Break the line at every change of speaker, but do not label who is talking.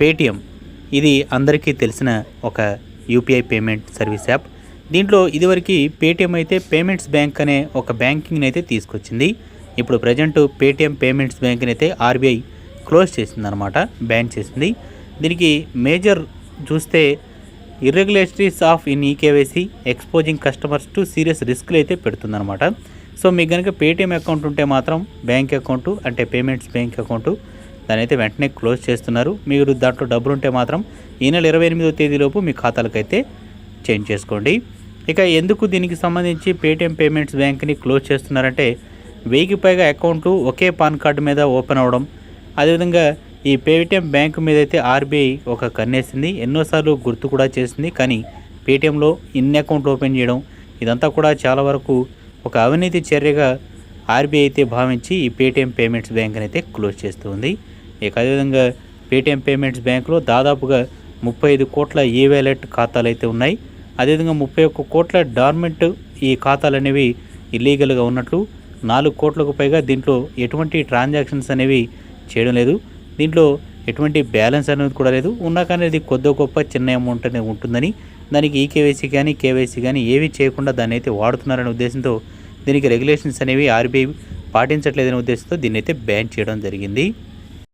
Paytm. ఇది అందరికీ తెలిసిన ఒక యూపీఐ పేమెంట్ సర్వీస్ యాప్. దీంట్లో ఇదివరకు పేటిఎం అయితే పేమెంట్స్ బ్యాంక్ అనే ఒక బ్యాంకింగ్ని అయితే తీసుకొచ్చింది. ఇప్పుడు ప్రజెంట్ పేటిఎం పేమెంట్స్ బ్యాంక్ని అయితే ఆర్బీఐ క్లోజ్ చేసింది అనమాట బ్యాన్ చేసింది. దీనికి మేజర్ చూస్తే irregularities of in eKYC exposing customers to serious రిస్క్లు అయితే పెడుతుందన్నమాట. సో మీకు కనుక పేటిఎం అకౌంట్ ఉంటే మాత్రం బ్యాంక్ అకౌంటు అంటే పేమెంట్స్ బ్యాంక్ అకౌంటు దానైతే వెంటనే క్లోజ్ చేస్తున్నారు. మీరు దాంట్లో డబ్బులు ఉంటే మాత్రం ఈ నెల ఇరవై ఎనిమిదో తేదీలోపు మీ ఖాతాలకైతే చేంజ్ చేసుకోండి. ఇక ఎందుకు దీనికి సంబంధించి పేటిఎం పేమెంట్స్ బ్యాంక్ని క్లోజ్ చేస్తున్నారంటే వెయ్యికి పైగా అకౌంట్లు ఒకే పాన్ కార్డు మీద ఓపెన్ అవ్వడం అదేవిధంగా ఈ పేటిఎం బ్యాంకు మీద అయితే ఆర్బీఐ ఒక కన్నేసింది ఎన్నోసార్లు గుర్తు కూడా చేసింది. కానీ పేటిఎంలో ఇన్ని అకౌంట్లు ఓపెన్ చేయడం ఇదంతా కూడా చాలా వరకు ఒక అవినీతి చర్యగా ఆర్బీఐ అయితే భావించి ఈ పేటిఎం పేమెంట్స్ బ్యాంక్ని అయితే క్లోజ్ చేస్తుంది ఇక అదేవిధంగా పేటిఎం పేమెంట్స్ బ్యాంకులో దాదాపుగా ముప్పై ఐదు కోట్ల ఈ వ్యాలెట్ ఖాతాలు అయితే ఉన్నాయి. అదేవిధంగా ముప్పై ఒక్క కోట్ల డార్మెంట్ ఈ ఖాతాలు అనేవి ఇల్లీగల్గా ఉన్నట్లు నాలుగు కోట్లకు పైగా దీంట్లో ఎటువంటి ట్రాన్సాక్షన్స్ అనేవి చేయడం లేదు. దీంట్లో ఎటువంటి బ్యాలెన్స్ అనేది కూడా లేదు. ఉన్నా కానీ అది కొద్ది గొప్ప చిన్న అమౌంట్ అనేది ఉంటుందని దానికి ఈకేవైసీ కానీ కేవైసీ కానీ ఏవి చేయకుండా దాన్ని అయితే వాడుతున్నారనే ఉద్దేశంతో దీనికి రెగ్యులేషన్స్ అనేవి ఆర్బీఐ పాటించట్లేదనే ఉద్దేశంతో దీన్ని అయితే బ్యాన్ చేయడం జరిగింది.